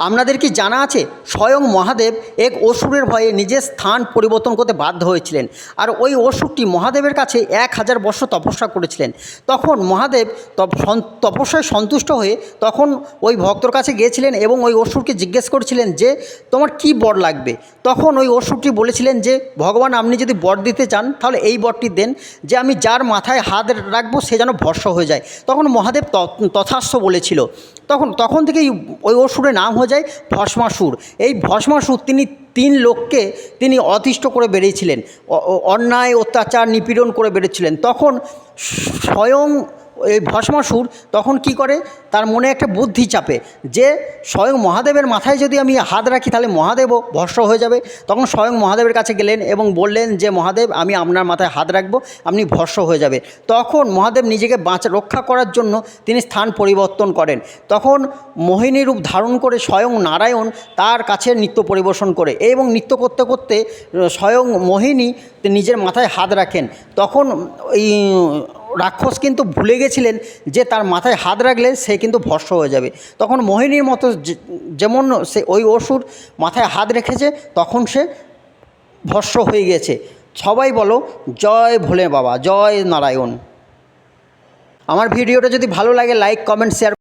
আপনাদের কি জানা আছে? স্বয়ং মহাদেব এক অসুরের ভয়ে নিজের স্থান পরিবর্তন করতে বাধ্য হয়েছিলেন। আর ওই অসুরটি মহাদেবের কাছে এক হাজার বর্ষ তপস্যা করেছিলেন। তখন মহাদেব তপ- তপস্যায় সন্তুষ্ট হয়ে তখন ওই ভক্তর কাছে গিয়েছিলেন এবং ওই অসুরকে জিজ্ঞেস করেছিলেন যে, তোমার কি বর লাগবে? তখন ওই অসুরটি বলেছিলেন যে, ভগবান, আপনি যদি বর দিতে চান, তাহলে এই বরটি দেন যে, আমি যার মাথায় হাত রাখব, সে যেন ভস্য হয়ে যায়। তখন মহাদেব তথাস্থ বলেছিল। তখন তখন থেকেই ওই অসুরের নাম হয়ে যায় ভস্মাসুর। এই ভস্মাসুর তিনি তিন লোককে তিনি অতিষ্ঠ করে বেরিয়েছিলেন অন্যায়, অত্যাচার, নিপীড়ন করে বেড়েছিলেন। তখন স্বয়ং এই ভস্মাসুর তখন কি করে? তার মনে একটা বুদ্ধি চাপে যে স্বয়ং মহাদেবের মাথায় যদি আমি হাত রাখি তাহলে মহাদেবও ভস্ম হয়ে যাবে। তখন স্বয়ং মহাদেবের কাছে গেলেন এবং বললেন যে, মহাদেব, আমি আপনার মাথায় হাত রাখব, আপনি ভস্ম হয়ে যাবে। তখন মহাদেব নিজেকে বাঁচা, রক্ষা করার জন্য তিনি স্থান পরিবর্তন করেন। তখন মোহিনী রূপ ধারণ করে স্বয়ং নারায়ণ তার কাছে নৃত্য পরিবেশন করে এবং নৃত্য করতে করতে, স্বয়ং মোহিনী নিজের মাথায় হাত রাখেন। তখন এই রাক্ষস কিন্তু ভুলে গেছিলেন যে তার মাথায় হাত রাখলে সে কিন্তু ভস্ম হয়ে যাবে। তখন মোহিনীর মতো যেমন সে ওই অসুর মাথায় হাত রেখেছে, তখন সে ভস্ম হয়ে গেছে। সবাই বলো, জয় ভোলে বাবা, জয় নারায়ণ। আমার ভিডিওটা যদি ভালো লাগে লাইক কমেন্ট শেয়ার